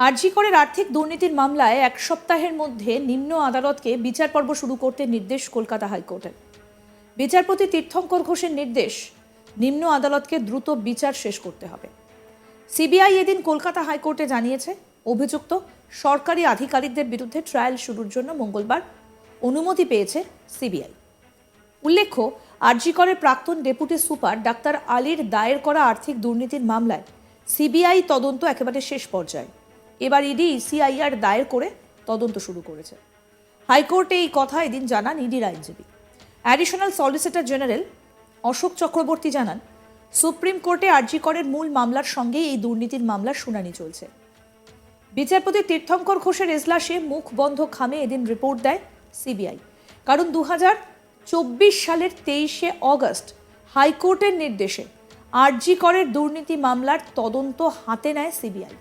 আরজিকরের আর্থিক দুর্নীতির মামলায় এক সপ্তাহের মধ্যে নিম্ন আদালতকে বিচার পর্ব শুরু করতে নির্দেশ কলকাতা হাইকোর্টের। বিচারপতি তীর্থঙ্কর ঘোষের নির্দেশ, নিম্ন আদালতকে দ্রুত বিচার শেষ করতে হবে। সিবিআই এদিন কলকাতা হাইকোর্টে জানিয়েছে, অভিযুক্ত সরকারি আধিকারিকদের বিরুদ্ধে ট্রায়াল শুরুর জন্য মঙ্গলবার অনুমতি পেয়েছে সিবিআই। উল্লেখ্য আরজিকরের প্রাক্তন ডেপুটি সুপার ডাক্তার আলীর দায়ের করা আর্থিক দুর্নীতির মামলায় সিবিআই তদন্ত একেবারে শেষ পর্যায়ে। এবার ইডি, সিআইআর দায়ের করে তদন্ত শুরু করেছে। হাইকোর্টে এই কথা এদিন জানান ইডির আইনজীবী। Additional solicitor general Ashok Chakraborty জানান, সুপ্রিম কোর্টে আরজিকরের মূল মামলার সঙ্গে এই দুর্নীতির মামলার শুনানি চলছে। বিচারপতি তীর্থঙ্কর ঘোষের এজলাসে মুখ বন্ধ খামে এদিন রিপোর্ট দেয় সিবিআই। কারণ দু চব্বিশ সালের তেইশে অগস্ট হাইকোর্টের নির্দেশে আরজি করের দুর্নীতি মামলার তদন্ত হাতে নেয় সিবিআই।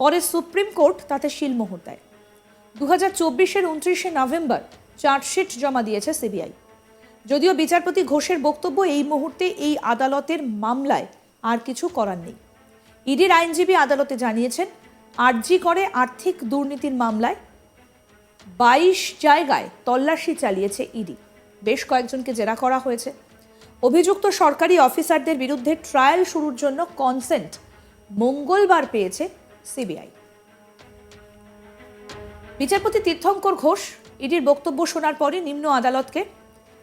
পরে সুপ্রিম কোর্ট তাতে শিলমোহর দেয়। দু হাজার চব্বিশের উনত্রিশে নভেম্বর চার্জশিট জমা দিয়েছে সিবিআই। যদিও বিচারপতি ঘোষের বক্তব্য এই মুহূর্তে এই আদালতের মামলায় আর কিছু করার নেই। ইডির আইনজীবী আদালতে জানিয়েছেন, আরজি করে আর্থিক দুর্নীতির মামলায় বাইশ জায়গায় তল্লাশি চালিয়েছে ইডি। বেশ কয়েকজনকে জেরা করা হয়েছে। অভিযুক্ত সরকারি অফিসারদের বিরুদ্ধে ট্রায়াল শুরুর জন্য কনসেন্ট মঙ্গলবার পেয়েছে সিবিআই। বিচারপতি তীর্থঙ্কর ঘোষ, ইডির বক্তব্য শোনার পরে নিম্ন আদালতকে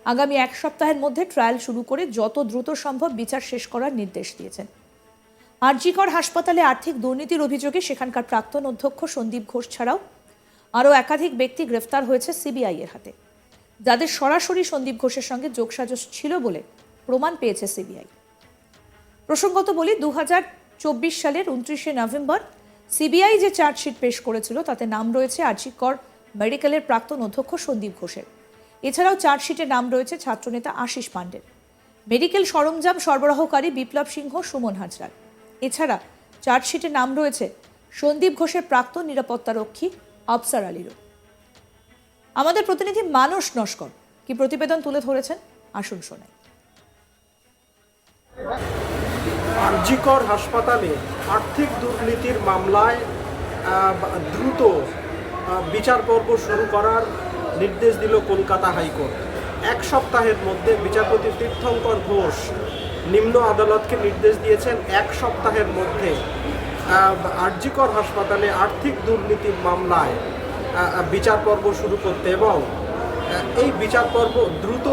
আগামী এক সপ্তাহের মধ্যে ট্রায়াল শুরু করে যত দ্রুত সম্ভব বিচার শেষ করার নির্দেশ দিয়েছেন। আরজিকর হাসপাতালে আর্থিক দুর্নীতির অভিযোগে সেখানকার প্রাক্তন অধ্যক্ষ সন্দীপ ঘোষ ছাড়াও আরও একাধিক ব্যক্তি গ্রেফতার হয়েছে সিবিআই এর হাতে। যাদের সরাসরি সন্দীপ ঘোষের সঙ্গে যোগসাজশ ছিল বলে প্রমাণ পেয়েছে সিবিআই। প্রসঙ্গত বলি দু সালের উনত্রিশে নভেম্বর সিবিআই যে চার্জশিট পেশ করেছিল, তাতে নাম রয়েছে আর্জিকর মেডিকেলের প্রাক্তন অধ্যক্ষ সন্দীপ ঘোষের। এছাড়াও চার্জশিটে নাম রয়েছে ছাত্রনেতা আশিস পাণ্ডের মেডিকেল সরঞ্জাম সরবরাহকারী বিপ্লব সিংহ, সুমন হাজরার। এছাড়া চার্জশিটে নাম রয়েছে সন্দীপ ঘোষের প্রাক্তন নিরাপত্তারক্ষী আফসার আলীরও। আমাদের প্রতিনিধি মানস নস্কর কি প্রতিবেদন তুলে ধরেছেন? আসুন শোনাই। আরজিকর হাসপাতালে আর্থিক দুর্নীতির মামলায় দ্রুত বিচার পর্ব শুরু করার নির্দেশ দিল কলকাতা হাইকোর্ট। এক সপ্তাহের মধ্যে বিচারপতি তীর্থঙ্কর ঘোষ নিম্ন আদালতকে নির্দেশ দিয়েছেন এক সপ্তাহের মধ্যে আরজিকর হাসপাতালে আর্থিক দুর্নীতির মামলায় বিচার পর্ব শুরু করতে এবং এই বিচার পর্ব দ্রুত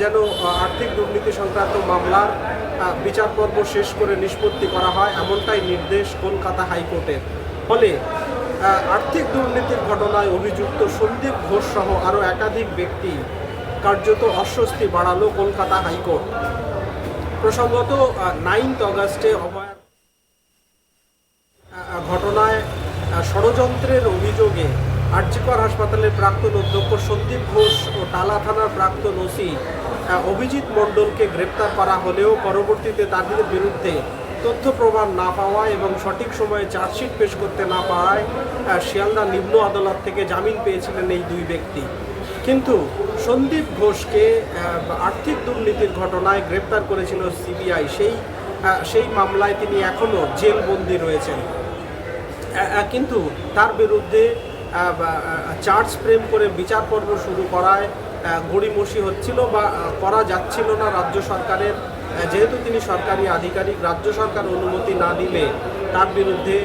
যেন আর্থিক দুর্নীতি সংক্রান্ত মামলার বিচার পর্ব শেষ করে নিষ্পত্তি করা হয় এমনটাই নির্দেশ কলকাতা হাইকোর্টের। ফলে আর্থিক দুর্নীতির ঘটনায় অভিযুক্ত সন্দীপ ঘোষ সহ আরও একাধিক ব্যক্তি কার্যত অস্বস্তি বাড়ালো কলকাতা হাইকোর্ট। প্রসঙ্গত নাইনথ অগাস্টে অভয় আহ, ঘটনায় ষড়যন্ত্রের অভিযোগে আর্জিকর হাসপাতালের প্রাক্তন অধ্যক্ষ সন্দীপ ঘোষ ও টালা থানার প্রাক্তন ওসি অভিজিৎ মণ্ডলকে গ্রেপ্তার করা হলেও পরবর্তীতে তাদের বিরুদ্ধে তথ্য প্রমাণ না পাওয়া এবং সঠিক সময়ে চার্জশিট পেশ করতে না পারায় শিয়ালদা নিম্ন আদালত থেকে জামিন পেয়েছিলেন এই দুই ব্যক্তি। কিন্তু সন্দীপ ঘোষকে আর্থিক দুর্নীতির ঘটনায় গ্রেপ্তার করেছিল সিবিআই। সেই সেই মামলায় তিনি এখনও জেলবন্দি রয়েছেন। কিন্তু তার বিরুদ্ধে চার্জ ফ্রেম করে বিচার পর্ব শুরু করায় গড়িমসি হচ্ছিল বা করা যাচ্ছিল না রাজ্য সরকারের। যেহেতু তিনি সরকারি আধিকারিক, রাজ্য সরকার অনুমতি না দিলে তার বিরুদ্ধে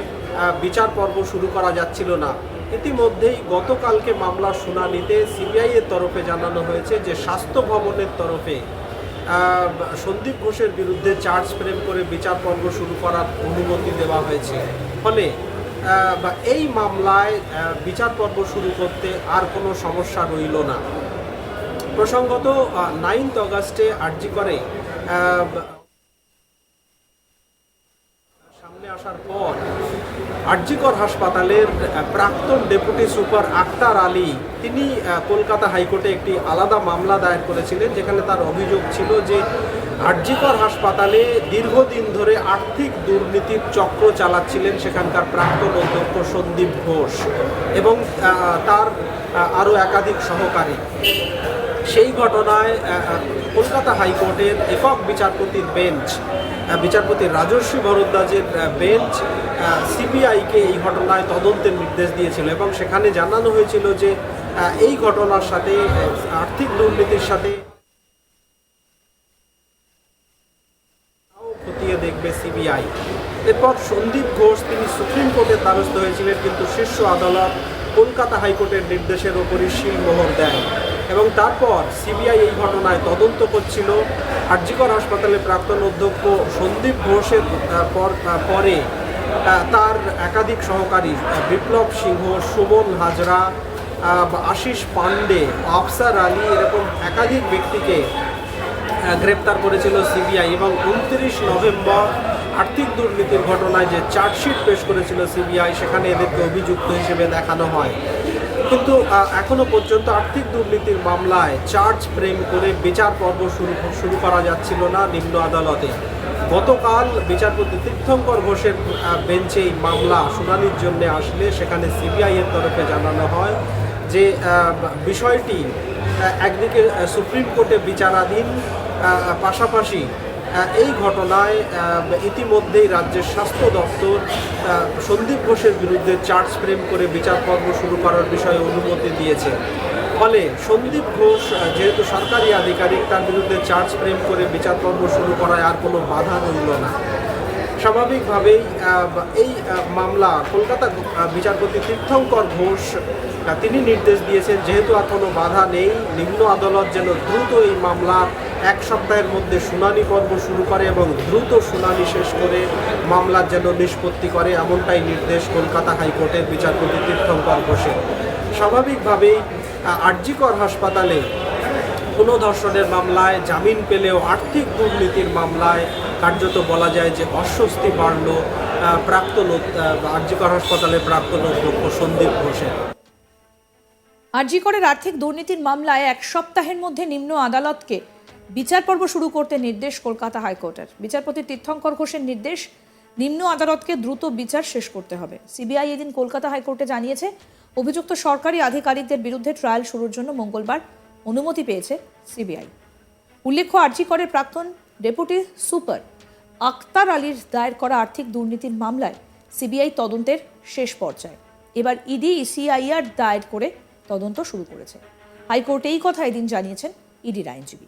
বিচার পর্ব শুরু করা যাচ্ছিল না। ইতিমধ্যেই গতকালকে মামলার শুনানিতে সিবিআই এর তরফে জানানো হয়েছে যে স্বাস্থ্য ভবনের তরফে সন্দীপ ঘোষের বিরুদ্ধে চার্জ ফ্রেম করে বিচার পর্ব শুরু করার অনুমতি দেওয়া হয়েছে। ফলে বা এই মামলায় বিচার পর্ব শুরু করতে আর কোনো সমস্যা রইল না। প্রসঙ্গত নাইনথ অগাস্টে আর্জি করে আহ, সামনে আসার পর আরজিকর হাসপাতালের প্রাক্তন ডেপুটি সুপার আক্তার আলী, তিনি কলকাতা হাইকোর্টে একটি আলাদা মামলা দায়ের করেছিলেন, যেখানে তার অভিযোগ ছিল যে আরজিকর হাসপাতালে দীর্ঘদিন ধরে আর্থিক দুর্নীতির চক্র চালাচ্ছিলেন সেখানকার প্রাক্তন অধ্যক্ষ সন্দীপ ঘোষ এবং তার আরও একাধিক সহকারী। সেই ঘটনায় কলকাতা হাইকোর্টের একক বিচারপতির বেঞ্চ বিচারপতি রাজস্বী ভরদ্বাজের বেঞ্চ সিবিআইকে এই ঘটনায় তদন্তের নির্দেশ দিয়েছিল এবং সেখানে জানানো হয়েছিল যে এই ঘটনার সাথে আর্থিক দুর্নীতির সাথে খতিয়ে দেখবে সিবিআই। এরপর সন্দীপ ঘোষ, তিনি সুপ্রিম কোর্টের দ্বারস্থ হয়েছিলেন, কিন্তু শীর্ষ আদালত কলকাতা হাইকোর্টের নির্দেশের ওপরই শিলমোহর দেয় এবং তারপর সিবিআই এই ঘটনায় তদন্ত করছিল। আরজিকর হাসপাতালে প্রাক্তন অধ্যক্ষ সন্দীপ ঘোষের পর পরে তার একাধিক সহকারী বিপ্লব সিংহ, সুমন হাজরা আশিস পান্ডে আফসার আলী এরকম একাধিক ব্যক্তিকে গ্রেপ্তার করেছিল সিবিআই এবং উনত্রিশ নভেম্বর আর্থিক দুর্নীতির ঘটনায় যে চার্জশিট পেশ করেছিল সিবিআই, সেখানে এদেরকে অভিযুক্ত হিসেবে দেখানো হয়। কিন্তু এখনও পর্যন্ত আর্থিক দুর্নীতির মামলায় চার্জ ফ্রেম করে বিচার পর্ব শুরু শুরু করা যাচ্ছিল না নিম্ন আদালতে। গতকাল বিচারপতি তীর্থঙ্কর ঘোষের বেঞ্চে এই মামলা শুনানির জন্য আসলে সেখানে সিবিআই এর তরফে জানানো হয় যে বিষয়টি একদিকে সুপ্রিম কোর্টে বিচারাধীন পাশাপাশি এই ঘটনায় ইতিমধ্যেই রাজ্যের স্বাস্থ্য দপ্তর সন্দীপ ঘোষের বিরুদ্ধে চার্জ ফ্রেম করে বিচার পর্ব শুরু করার বিষয়ে অনুমতি দিয়েছে। ফলে সন্দীপ ঘোষ যেহেতু সরকারি আধিকারিক, তার বিরুদ্ধে চার্জ ফ্রেম করে বিচার পর্ব শুরু করায় আর কোনো বাধা রইল না। স্বাভাবিকভাবেই এই মামলা কলকাতা বিচারপতি তীর্থঙ্কর ঘোষ তিনি নির্দেশ দিয়েছেন, যেহেতু আর কোনো বাধা নেই, নিম্ন আদালত যেন দ্রুত এই মামলার এক সপ্তাহের মধ্যে শুনানি পর্ব শুরু করে এবং দ্রুত শুনানি শেষ করে মামলার যেন নিষ্পত্তি করে, এমনটাই নির্দেশ কলকাতা হাইকোর্টের বিচারপতি তীর্থঙ্কর ঘোষের। স্বাভাবিকভাবেই আরজিকর হাসপাতালে কোনো ধর্ষণের মামলায়, জামিন পেলেও আর্থিক দুর্নীতির মামলায় কার্যত বলা যায় যে অস্বস্তি বাড়ল প্রাক্তন আর্যিকর হাসপাতালের প্রাক্তন অধ্যক্ষ সন্দীপ ঘোষের। আরজিকরের আর্থিক দুর্নীতির মামলায় এক সপ্তাহের মধ্যে নিম্ন আদালতকে বিচার পর্ব শুরু করতে নির্দেশ কলকাতা হাইকোর্টের। বিচারপতি তীর্থঙ্কর ঘোষের নির্দেশ, নিম্ন আদালতকে দ্রুত বিচার শেষ করতে হবে। সিবিআই এদিন কলকাতা হাইকোর্টে জানিয়েছে অভিযুক্ত সরকারি আধিকারিকদের বিরুদ্ধে ট্রায়াল শুরুর জন্য মঙ্গলবার অনুমতি পেয়েছে সিবিআই। উল্লেখ্য আরজিকরের প্রাক্তন ডেপুটি সুপার আক্তার আলীর দায়ের করা আর্থিক দুর্নীতির মামলায় সিবিআই তদন্তের শেষ পর্যায়ে। এবার ইডি সিআইআর দায়ের করে তদন্ত শুরু করেছে। হাইকোর্টে এই কথা এদিন জানিয়েছেন ইডির আইনজীবী।